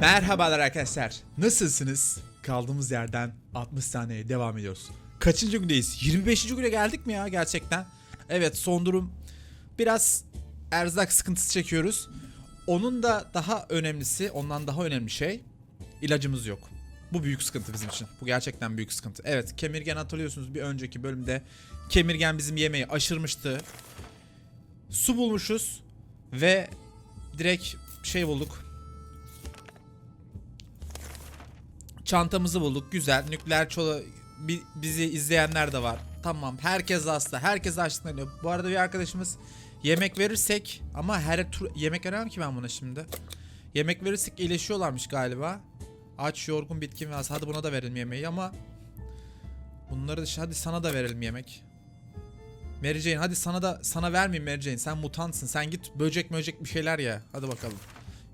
Merhabalar arkadaşlar. Nasılsınız? Kaldığımız yerden 60 saniyeye devam ediyoruz. Kaçıncı gündeyiz? 25. güne geldik mi ya gerçekten? Evet son durum biraz erzak sıkıntısı çekiyoruz. Onun da daha önemlisi, ondan daha önemli şey ilacımız yok. Bu büyük sıkıntı bizim için. Bu gerçekten büyük sıkıntı. Evet kemirgen hatırlıyorsunuz bir önceki bölümde kemirgen bizim yemeği aşırmıştı. Su bulmuşuz ve direkt şey bulduk. Çantamızı bulduk. Güzel. Nükleer çola bi- bizi izleyenler de var. Tamam. Herkes hasta. Herkes açlıklanıyor. Bu arada bir arkadaşımız yemek verirsek ama her tur yemek veremem ki ben buna şimdi. Yemek verirsek iyileşiyorlarmış galiba. Aç, yorgun, bitkin ve hasta. Hadi buna da verelim yemeği ama bunları da hadi sana da verelim yemek. Mary Jane hadi sana da sana vermeyeyim Mary Jane. Sen mutantsın. Sen git böcek böcek bir şeyler ya. Hadi bakalım.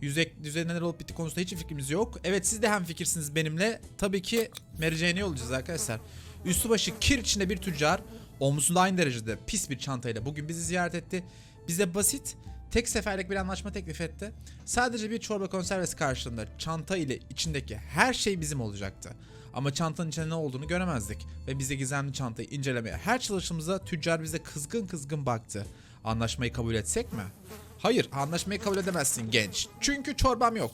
Yüzey, yüzeyde neler olup bittiği konusunda hiç fikrimiz yok. Evet siz de hem fikirsiniz benimle. Tabii ki Mary Jane'i olacağız arkadaşlar. Üstü başı kir içinde bir tüccar. Omzunda aynı derecede pis bir çantayla bugün bizi ziyaret etti. Bize basit, tek seferlik bir anlaşma teklif etti. Sadece bir çorba konservesi karşılığında çanta ile içindeki her şey bizim olacaktı. Ama çantanın içinde ne olduğunu göremezdik. Ve bize gizemli çantayı incelemeye her çalışımızda tüccar bize kızgın kızgın baktı. Anlaşmayı kabul etsek mi? Hayır, anlaşmayı kabul edemezsin genç. Çünkü çorbam yok.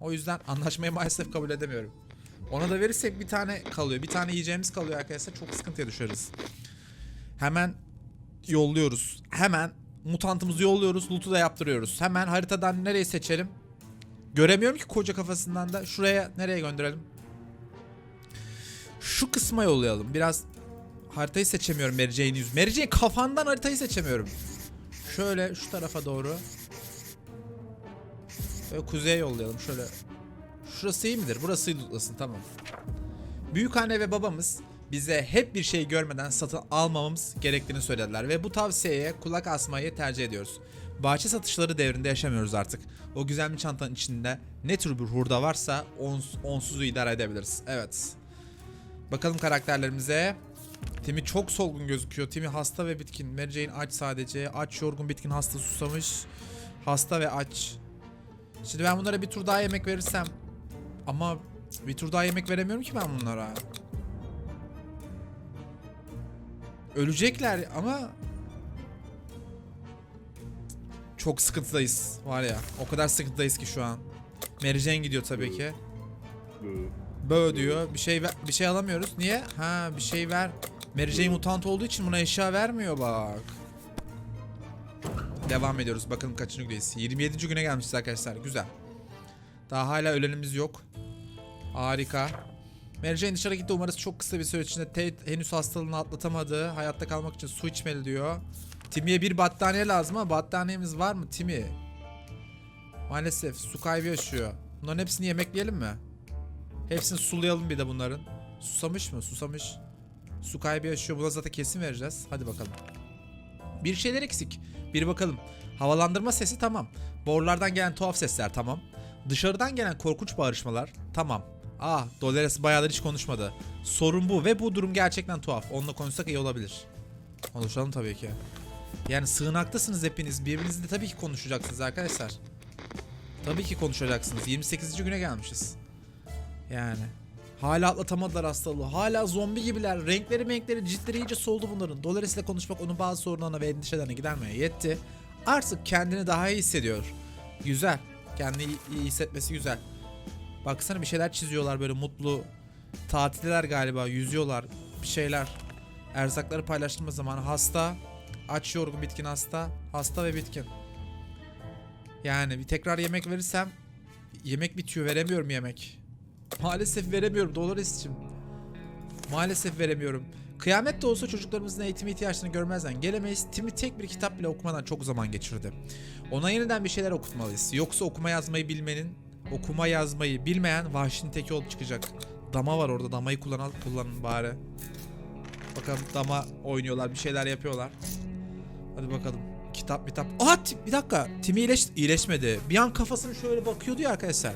O yüzden anlaşmayı maalesef kabul edemiyorum. Ona da verirsek bir tane kalıyor. Bir tane yiyeceğimiz kalıyor arkadaşlar. Çok sıkıntıya düşeriz. Hemen yolluyoruz. Hemen mutantımızı yolluyoruz. Loot'u da yaptırıyoruz. Hemen haritadan nereyi seçelim? Göremiyorum ki koca kafasından da. Şuraya nereye gönderelim? Şu kısma yollayalım. Biraz haritayı seçemiyorum Mary Jane'in yüz. Mary Jane kafandan haritayı seçemiyorum. Şöyle şu tarafa doğru. Böyle kuzeye yollayalım şöyle. Şurası iyi midir? Burası lootlasın tamam. Büyük anne ve babamız bize hep bir şey görmeden satın almamamız gerektiğini söylediler ve bu tavsiyeye kulak asmayı tercih ediyoruz. Bahçe satışları devrinde yaşamıyoruz artık. O güzel bir çantanın içinde ne tür bir hurda varsa ons, onsuzu idare edebiliriz. Evet. Bakalım karakterlerimize. Timi çok solgun gözüküyor. Timi hasta ve bitkin. Mary Jane aç sadece. Aç, yorgun, bitkin, hasta, susamış. Hasta ve aç. Şimdi ben bunlara bir tur daha yemek verirsem. Ama bir tur daha yemek veremiyorum ki ben bunlara. Ölecekler ama çok sıkıntıdayız var ya. O kadar sıkıntıdayız ki şu an. Mary Jane gidiyor tabii ki. Bö diyor. Bir şey ver- bir şey alamıyoruz. Niye? Ha bir şey ver. Mary Jane mutant olduğu için buna eşya vermiyor bak. Devam ediyoruz. Bakalım kaçıncı gündeyiz. 27. güne gelmişiz arkadaşlar. Güzel. Daha hala ölenimiz yok. Harika. Mary Jane dışarı gitti. Umarız çok kısa bir süre içinde Tate henüz hastalığını atlatamadı. Hayatta kalmak için su içmeli diyor. Timmy'ye bir battaniye lazım ama battaniyemiz var mı Timmy? Maalesef su kaybı yaşıyor. Bunların hepsini yemekleyelim mi? Hepsini sulayalım bir de bunların. Susamış mı? Susamış. Su kaybı yaşıyor. Buna zaten kesin vereceğiz. Hadi bakalım. Bir şeyler eksik. Bir bakalım. Havalandırma sesi tamam. Borulardan gelen tuhaf sesler tamam. Dışarıdan gelen korkunç bağırışmalar tamam. Ah Dolores bayağıdır hiç konuşmadı. Sorun bu ve bu durum gerçekten tuhaf. Onunla konuşsak iyi olabilir. Konuşalım tabii ki. Yani sığınaktasınız hepiniz. Birbirinizle tabii ki konuşacaksınız arkadaşlar. Tabii ki konuşacaksınız. 28. güne gelmişiz. Yani. Hala atlatamadılar hastalığı. Hala zombi gibiler. Renkleri renkleri ciltleri iyice soldu bunların. Dolores konuşmak onun bazı sorunlarına ve endişelerine gidermeye yetti. Artık kendini daha iyi hissediyor. Güzel. Kendini iyi, hissetmesi güzel. Baksana bir şeyler çiziyorlar böyle mutlu. Tatiller galiba. Yüzüyorlar. Bir şeyler. Erzakları paylaştırma zamanı. Hasta. Aç yorgun bitkin hasta. Hasta ve bitkin. Yani bir tekrar yemek verirsem yemek bitiyor. Veremiyorum yemek. Maalesef veremiyorum Dolores'cim. Maalesef veremiyorum. Kıyamet de olsa çocuklarımızın eğitim ihtiyaçlarını görmezden gelemeyiz. Timmy tek bir kitap bile okumadan çok zaman geçirdi. Ona yeniden bir şeyler okutmalıyız. Yoksa okuma yazmayı bilmenin, okuma yazmayı bilmeyen vahşinin teki olup çıkacak. Dama var orada. Damayı kullan kullanın bari. Bakalım dama oynuyorlar. Bir şeyler yapıyorlar. Hadi bakalım. Kitap kitap. Tim- bir dakika. Timmy iyileş iyileşmedi. Bir an kafasını şöyle bakıyordu ya arkadaşlar.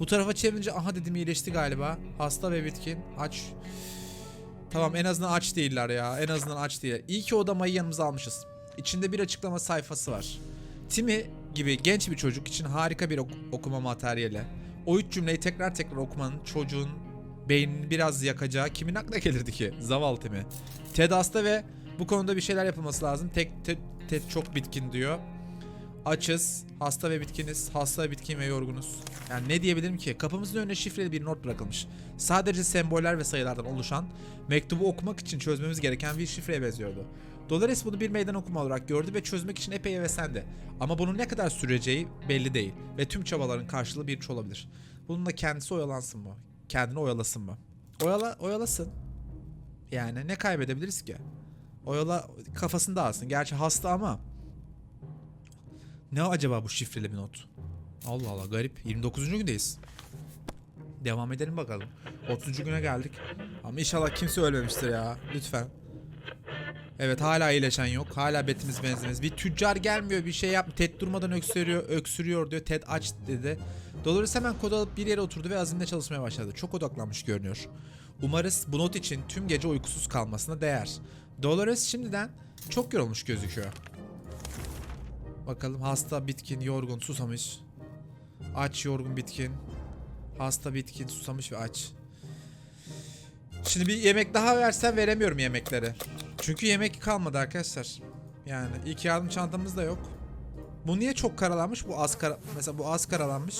Bu tarafa çevirince aha dedim iyileşti galiba. Hasta ve bitkin. Aç. Tamam en azından aç değiller ya. En azından aç değil. İyi ki o damayı yanımıza almışız. İçinde bir açıklama sayfası var. Timmy gibi genç bir çocuk için harika bir ok- okuma materyali. O üç cümleyi tekrar tekrar okumanın çocuğun beynini biraz yakacağı kimin aklına gelirdi ki? Zavallı Timi. Ted hasta ve bu konuda bir şeyler yapılması lazım. Tek Ted, Ted çok bitkin diyor. Açız, hasta ve bitkiniz, hasta bitkin ve yorgunuz. Yani ne diyebilirim ki? Kapımızın önüne şifreli bir not bırakılmış. Sadece semboller ve sayılardan oluşan, mektubu okumak için çözmemiz gereken bir şifreye benziyordu. Dolores bunu bir meydan okuma olarak gördü ve çözmek için epey heveslendi. Ama bunun ne kadar süreceği belli değil ve tüm çabaların karşılığı bir iş olabilir. Bununla kendisi oyalansın mı? Kendini oyalasın mı? Oyala, oyalasın. Yani ne kaybedebiliriz ki? Oyala kafasını dağılsın. Gerçi hasta ama ne acaba bu şifreli bir not? Allah Allah garip. 29. gündeyiz. Devam edelim bakalım. 30. güne geldik. Ama inşallah kimse ölmemiştir ya. Lütfen. Evet hala iyileşen yok. Hala betimiz benzemiz. Bir tüccar gelmiyor bir şey yap. Ted durmadan öksürüyor, öksürüyor diyor. Ted aç dedi. Dolores hemen kod alıp bir yere oturdu ve azimle çalışmaya başladı. Çok odaklanmış görünüyor. Umarız bu not için tüm gece uykusuz kalmasına değer. Dolores şimdiden çok yorulmuş gözüküyor. Bakalım hasta, bitkin, yorgun, susamış. Aç, yorgun, bitkin. Hasta, bitkin, susamış ve aç. Şimdi bir yemek daha versem veremiyorum yemekleri. Çünkü yemek kalmadı arkadaşlar. Yani ilk yardım çantamız da yok. Bu niye çok karalanmış? Bu az kara mesela bu az karalanmış.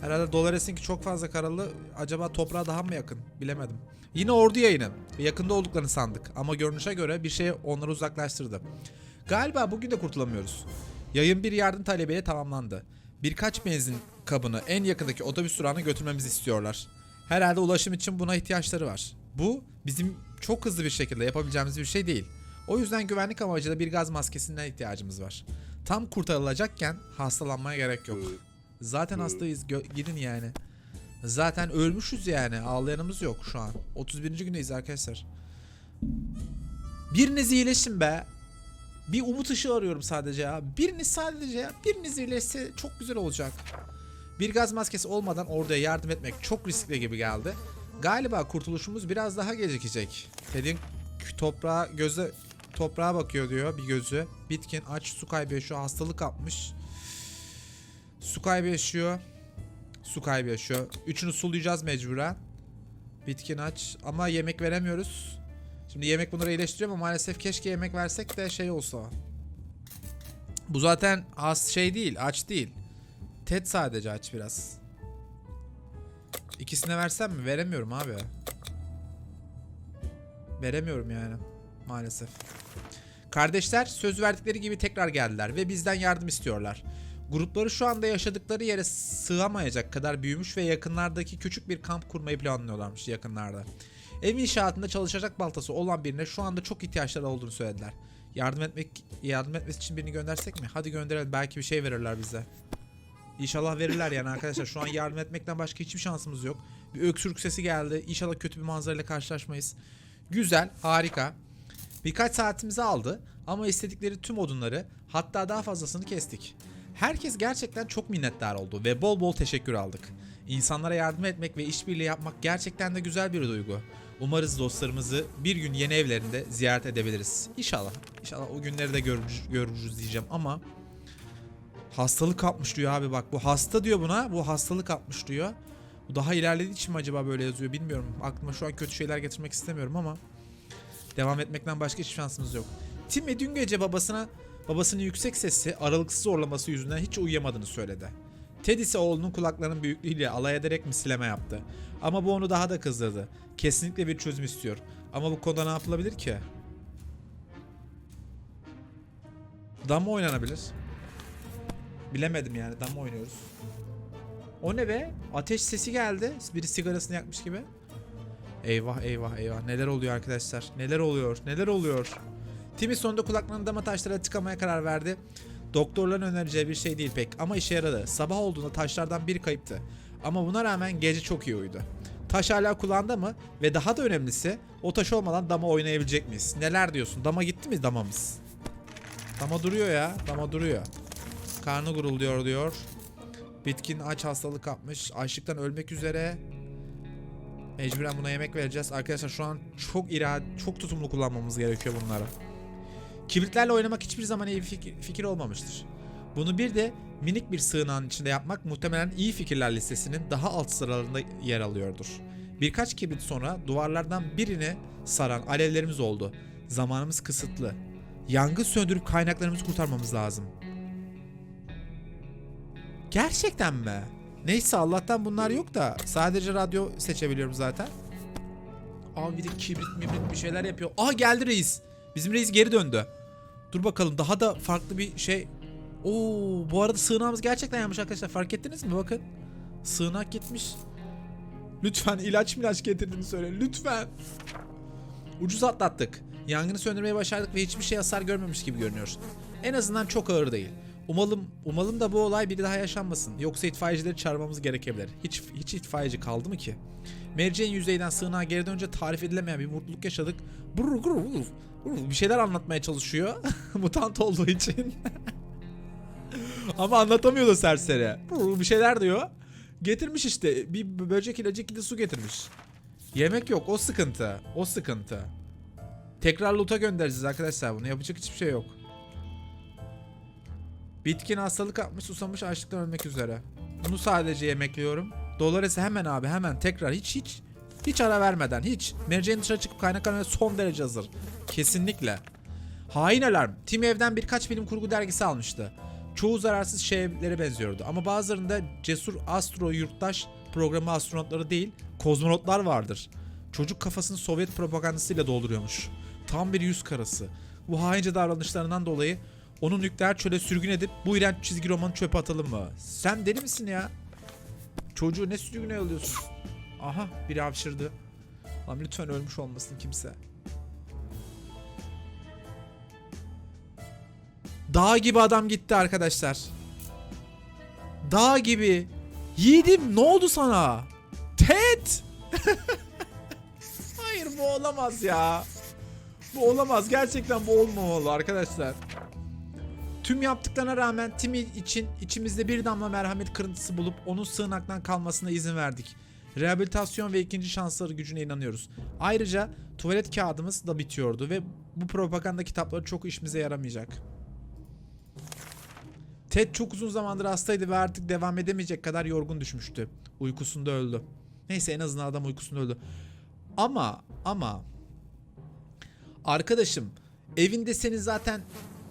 Herhalde Dolores'inki çok fazla karalı. Acaba toprağa daha mı yakın? Bilemedim. Yine ordu yayını. Yakında olduklarını sandık. Ama görünüşe göre bir şey onları uzaklaştırdı. Galiba bugün de kurtulamıyoruz. Yayın bir yardım talebiyle tamamlandı. Birkaç benzin kabını en yakındaki otobüs durağına götürmemizi istiyorlar. Herhalde ulaşım için buna ihtiyaçları var. Bu bizim çok hızlı bir şekilde yapabileceğimiz bir şey değil. O yüzden güvenlik amacıyla bir gaz maskesine ihtiyacımız var. Tam kurtarılacakken hastalanmaya gerek yok. Zaten hastayız gidin yani. Zaten ölmüşüz yani ağlayanımız yok şu an. 31. gündeyiz arkadaşlar. Biriniz iyileşin be. Bir umut ışığı arıyorum sadece ya. Biriniz sadece ya. Biriniz iyileşse çok güzel olacak. Bir gaz maskesi olmadan orada yardım etmek çok riskli gibi geldi. Galiba kurtuluşumuz biraz daha gecikecek. Ted'in toprağa göze toprağa bakıyor diyor bir gözü. Bitkin aç su kaybı yaşıyor hastalık kapmış. Su kaybı yaşıyor. Su kaybı yaşıyor. Üçünü sulayacağız mecburen. Bitkin aç ama yemek veremiyoruz. Şimdi yemek bunları iyileştiriyor ama maalesef keşke yemek versek de şey olsa. Bu zaten has şey değil, aç değil. Ted sadece aç biraz. İkisine versem mi? Veremiyorum abi. Veremiyorum yani. Maalesef. Kardeşler söz verdikleri gibi tekrar geldiler ve bizden yardım istiyorlar. Grupları şu anda yaşadıkları yere sığamayacak kadar büyümüş ve yakınlardaki küçük bir kamp kurmayı planlıyorlarmış yakınlarda. Ev inşaatında çalışacak baltası olan birine şu anda çok ihtiyaçları olduğunu söylediler. Yardım etmek yardım etmesi için birini göndersek mi? Hadi gönderelim belki bir şey verirler bize. İnşallah verirler yani arkadaşlar. Şu an yardım etmekten başka hiçbir şansımız yok. Bir öksürük sesi geldi. İnşallah kötü bir manzarayla karşılaşmayız. Güzel, harika. Birkaç saatimizi aldı ama istedikleri tüm odunları hatta daha fazlasını kestik. Herkes gerçekten çok minnettar oldu ve bol bol teşekkür aldık. İnsanlara yardım etmek ve işbirliği yapmak gerçekten de güzel bir duygu. Umarız dostlarımızı bir gün yeni evlerinde ziyaret edebiliriz. İnşallah. İnşallah o günleri de görürüz, görürüz diyeceğim ama Hastalık kapmış diyor abi bak. Bu hasta diyor buna. Bu hastalık kapmış diyor. Bu daha ilerlediği için mi acaba böyle yazıyor bilmiyorum. Aklıma şu an kötü şeyler getirmek istemiyorum ama devam etmekten başka hiç şansımız yok. Timmy dün gece babasına babasının yüksek sesi aralıksız zorlaması yüzünden hiç uyuyamadığını söyledi. Ted ise oğlunun kulaklarının büyüklüğüyle alay ederek misleme yaptı. Ama bu onu daha da kızdırdı. Kesinlikle bir çözüm istiyor. Ama bu konuda ne yapılabilir ki? Dama oynanabilir. Bilemedim yani dama oynuyoruz. O ne be? Ateş sesi geldi. Biri sigarasını yakmış gibi. Eyvah eyvah eyvah. Neler oluyor arkadaşlar? Neler oluyor? Neler oluyor? Timmy sonunda kulaklarını dama taşlara tıkamaya karar verdi. Doktorların önereceği bir şey değil pek ama işe yaradı. Sabah olduğunda taşlardan biri kayıptı. Ama buna rağmen gece çok iyi uyudu. Taş hala kulağında mı? Ve daha da önemlisi o taş olmadan dama oynayabilecek miyiz? Neler diyorsun? Dama gitti mi damamız? Dama duruyor ya. Dama duruyor. Karnı gurulduyor diyor. Bitkin aç hastalık kapmış. Açlıktan ölmek üzere. Mecburen buna yemek vereceğiz. Arkadaşlar şu an çok irade, çok tutumlu kullanmamız gerekiyor bunları. Kibritlerle oynamak hiçbir zaman iyi bir fikir, fikir olmamıştır. Bunu bir de minik bir sığınağın içinde yapmak muhtemelen iyi fikirler listesinin daha alt sıralarında yer alıyordur. Birkaç kibrit sonra duvarlardan birini saran alevlerimiz oldu. Zamanımız kısıtlı. Yangın söndürüp kaynaklarımızı kurtarmamız lazım. Gerçekten mi? Neyse Allah'tan bunlar yok da sadece radyo seçebiliyorum zaten. Abi bir de kibrit mibrit bir şeyler yapıyor. Aa geldi reis. Bizim reis geri döndü. Dur bakalım daha da farklı bir şey. Oo bu arada sığınağımız gerçekten yanmış arkadaşlar. Fark ettiniz mi? Bakın. Sığınak gitmiş. Lütfen ilaç milaç getirdiğini söyle. Lütfen. Ucuz atlattık. Yangını söndürmeyi başardık ve hiçbir şey hasar görmemiş gibi görünüyor. En azından çok ağır değil. Umalım umalım da bu olay bir daha yaşanmasın. Yoksa itfaiyecileri çağırmamız gerekebilir. Hiç hiç itfaiyeci kaldı mı ki? Jane yüzeyden sığınağa geri dönünce tarif edilemeyen bir mutluluk yaşadık. Brr, grr, grr, grr, bir şeyler anlatmaya çalışıyor. Mutant olduğu için. Ama anlatamıyor da serseri. Brr, bir şeyler diyor. Getirmiş işte. Bir böcek ilacı iki de su getirmiş. Yemek yok. O sıkıntı. O sıkıntı. Tekrar loot'a göndereceğiz arkadaşlar bunu. Yapacak hiçbir şey yok. Bitkin hastalık yapmış, susamış, açlıktan ölmek üzere. Bunu sadece yemekliyorum. Dolores'i hemen abi hemen tekrar hiç hiç hiç ara vermeden hiç. Jane dışarı çıkıp kaynak aramaya son derece hazır. Kesinlikle. Hain alarm. Tim evden birkaç bilim kurgu dergisi almıştı. Çoğu zararsız şeylere benziyordu ama bazılarında cesur astro yurttaş programı astronotları değil kozmonotlar vardır. Çocuk kafasını Sovyet propagandasıyla dolduruyormuş. Tam bir yüz karası. Bu haince davranışlarından dolayı onu nükleer çöle sürgün edip bu iğrenç çizgi romanı çöpe atalım mı? Sen deli misin ya? Çocuğu ne sürgüne alıyorsun? Aha biri hapşırdı. Lan lütfen ölmüş olmasın kimse. Dağ gibi adam gitti arkadaşlar. Dağ gibi. Yiğidim ne oldu sana? Ted! Hayır bu olamaz ya. Bu olamaz. Gerçekten bu olmamalı arkadaşlar. Tüm yaptıklarına rağmen Timmy için içimizde bir damla merhamet kırıntısı bulup onun sığınaktan kalmasına izin verdik. Rehabilitasyon ve ikinci şansları gücüne inanıyoruz. Ayrıca tuvalet kağıdımız da bitiyordu ve bu propaganda kitapları çok işimize yaramayacak. Ted çok uzun zamandır hastaydı ve artık devam edemeyecek kadar yorgun düşmüştü. Uykusunda öldü. Neyse en azından adam uykusunda öldü. Ama ama arkadaşım evinde senin zaten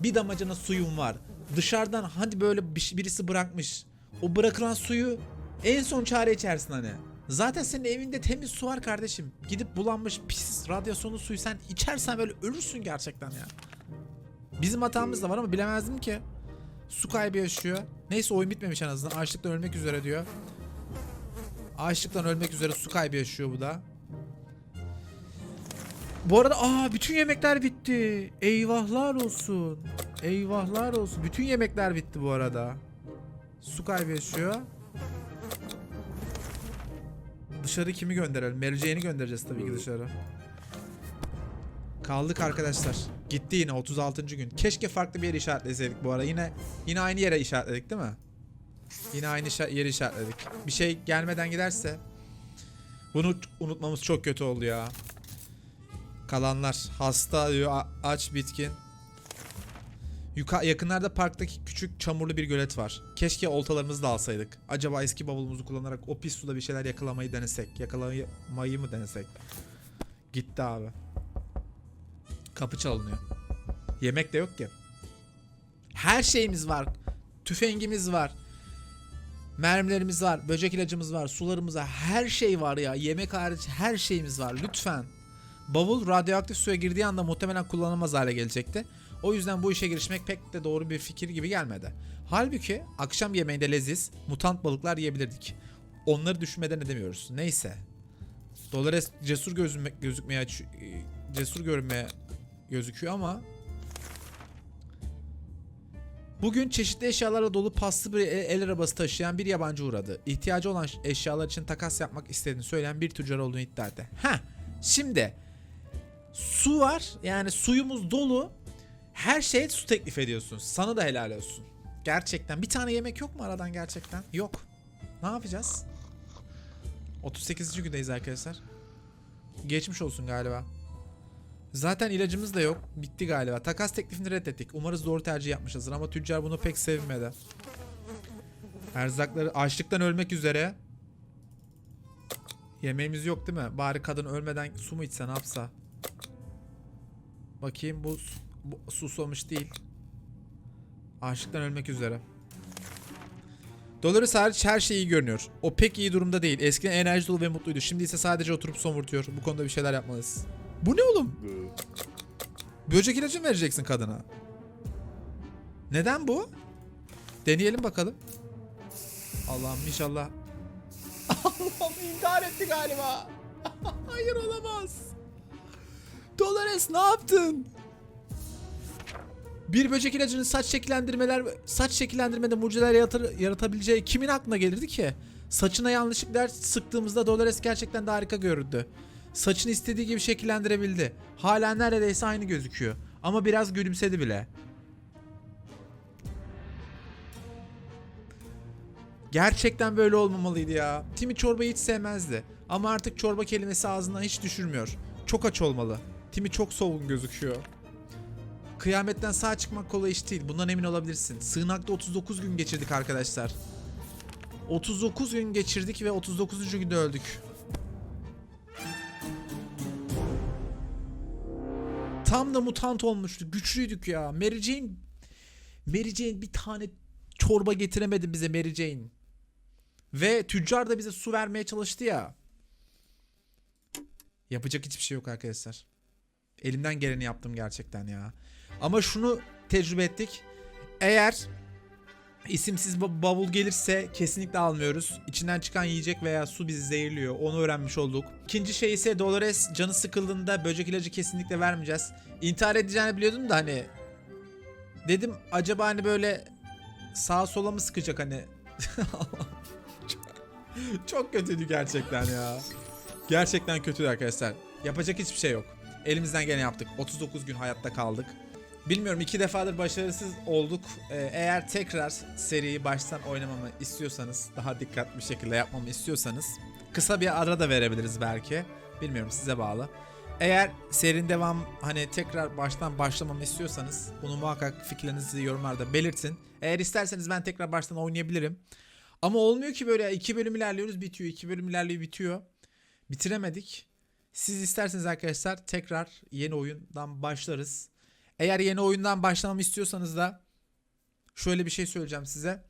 bir damacana suyun var. Dışarıdan hadi böyle bir- birisi bırakmış. O bırakılan suyu en son çare içersin hani. Zaten senin evinde temiz su var kardeşim. Gidip bulanmış pis radyasyonlu suyu sen içersen böyle ölürsün gerçekten ya. Bizim hatamız da var ama bilemezdim ki. Su kaybı yaşıyor. Neyse oyun bitmemiş en azından. Açlıktan ölmek üzere diyor. Açlıktan ölmek üzere su kaybı yaşıyor bu da. Bu arada aa bütün yemekler bitti. Eyvahlar olsun. Eyvahlar olsun. Bütün yemekler bitti bu arada. Su kaybı yaşıyor. Dışarı kimi gönderelim? Jane'i göndereceğiz tabii ki dışarı. Kaldık arkadaşlar. Gitti yine 36. gün. Keşke farklı bir yere işaretleseydik bu ara. Yine yine aynı yere işaretledik değil mi? Yine aynı yeri işaretledik. Bir şey gelmeden giderse bunu unutmamız çok kötü oldu ya. Kalanlar hasta diyor aç bitkin. Yuka yakınlarda parktaki küçük çamurlu bir gölet var. Keşke oltalarımızı da alsaydık. Acaba eski bavulumuzu kullanarak o pis suda bir şeyler yakalamayı denesek. Yakalamayı mı denesek? Gitti abi. Kapı çalınıyor. Yemek de yok ki. Her şeyimiz var. Tüfengimiz var. Mermilerimiz var. Böcek ilacımız var. Sularımız. Her şey var ya. Yemek hariç her şeyimiz var. Lütfen. Bavul radyoaktif suya girdiği anda muhtemelen kullanılmaz hale gelecekti. O yüzden bu işe girişmek pek de doğru bir fikir gibi gelmedi. Halbuki akşam yemeğinde leziz, mutant balıklar yiyebilirdik. Onları düşünmeden edemiyoruz. Neyse. Dolores cesur gözükme, gözükmeye e, cesur görünmeye gözüküyor ama Bugün çeşitli eşyalarla dolu paslı bir el, arabası taşıyan bir yabancı uğradı. İhtiyacı olan eşyalar için takas yapmak istediğini söyleyen bir tüccar olduğunu iddia etti. Heh, şimdi su var yani suyumuz dolu her şeye su teklif ediyorsun. Sana da helal olsun. Gerçekten bir tane yemek yok mu aradan gerçekten? Yok. Ne yapacağız? 38. gündeyiz arkadaşlar. Geçmiş olsun galiba. Zaten ilacımız da yok. Bitti galiba. Takas teklifini reddettik. Umarız doğru tercih yapmışızdır ama tüccar bunu pek sevmedi. Erzakları açlıktan ölmek üzere. Yemeğimiz yok değil mi? Bari kadın ölmeden su mu içse ne yapsa? Bakayım bu, bu susamış değil. Açlıktan ölmek üzere. Dolores hariç her şey iyi görünüyor. O pek iyi durumda değil. Eskiden enerji dolu ve mutluydu. Şimdi ise sadece oturup somurtuyor. Bu konuda bir şeyler yapmalıyız. Bu ne oğlum? Böcek ilacı mı vereceksin kadına? Neden bu? Deneyelim bakalım. Allah'ım inşallah. Allah'ım intihar etti galiba. Hayır olamaz. Dolores ne yaptın? Bir böcek ilacının saç şekillendirmeler saç şekillendirmede mucizeler yaratır- yaratabileceği kimin aklına gelirdi ki? Saçına yanlışlıkla sıktığımızda Dolores gerçekten de harika göründü. Saçını istediği gibi şekillendirebildi. Hala neredeyse aynı gözüküyor. Ama biraz gülümsedi bile. Gerçekten böyle olmamalıydı ya. Timi çorbayı hiç sevmezdi. Ama artık çorba kelimesi ağzından hiç düşürmüyor. Çok aç olmalı. Timi çok soğuk gözüküyor. Kıyametten sağ çıkmak kolay iş değil. Bundan emin olabilirsin. Sığınakta 39 gün geçirdik arkadaşlar. 39 gün geçirdik ve 39. günde öldük. Tam da mutant olmuştu. Güçlüydük ya. Mary Jane... Mary Jane bir tane çorba getiremedi bize Mary Jane. Ve tüccar da bize su vermeye çalıştı ya. Yapacak hiçbir şey yok arkadaşlar. Elimden geleni yaptım gerçekten ya. Ama şunu tecrübe ettik. Eğer isimsiz ba- bavul gelirse kesinlikle almıyoruz. İçinden çıkan yiyecek veya su bizi zehirliyor. Onu öğrenmiş olduk. İkinci şey ise Dolores canı sıkıldığında böcek ilacı kesinlikle vermeyeceğiz. İntihar edeceğini biliyordum da hani dedim acaba hani böyle sağa sola mı sıkacak hani çok kötüydü gerçekten ya. Gerçekten kötüydü arkadaşlar. Yapacak hiçbir şey yok. Elimizden gene yaptık. 39 gün hayatta kaldık. Bilmiyorum iki defadır başarısız olduk. Ee, eğer tekrar seriyi baştan oynamamı istiyorsanız, daha dikkatli bir şekilde yapmamı istiyorsanız kısa bir ara da verebiliriz belki. Bilmiyorum size bağlı. Eğer serinin devam hani tekrar baştan başlamamı istiyorsanız bunu muhakkak fikirlerinizi yorumlarda belirtin. Eğer isterseniz ben tekrar baştan oynayabilirim. Ama olmuyor ki böyle iki bölüm ilerliyoruz bitiyor, iki bölüm ilerliyor bitiyor. Bitiremedik. Siz isterseniz arkadaşlar tekrar yeni oyundan başlarız. Eğer yeni oyundan başlamamı istiyorsanız da şöyle bir şey söyleyeceğim size.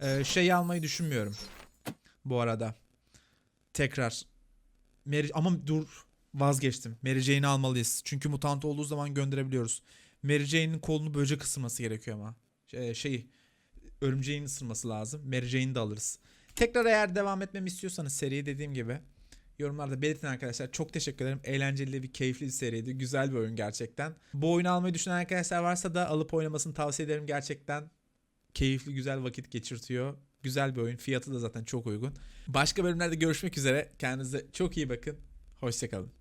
Ee, şey almayı düşünmüyorum. Bu arada. Tekrar. Mary, ama dur vazgeçtim. Mary Jane'i almalıyız. Çünkü mutant olduğu zaman gönderebiliyoruz. Mary Jane'in kolunu böcek ısırması gerekiyor ama. Şey, şey örümceğin ısırması lazım. Mary Jane'i de alırız. Tekrar eğer devam etmemi istiyorsanız seriyi dediğim gibi yorumlarda belirtin arkadaşlar. Çok teşekkür ederim. Eğlenceli bir keyifli bir seriydi. Güzel bir oyun gerçekten. Bu oyunu almayı düşünen arkadaşlar varsa da alıp oynamasını tavsiye ederim. Gerçekten keyifli güzel vakit geçirtiyor. Güzel bir oyun. Fiyatı da zaten çok uygun. Başka bölümlerde görüşmek üzere. Kendinize çok iyi bakın. Hoşçakalın.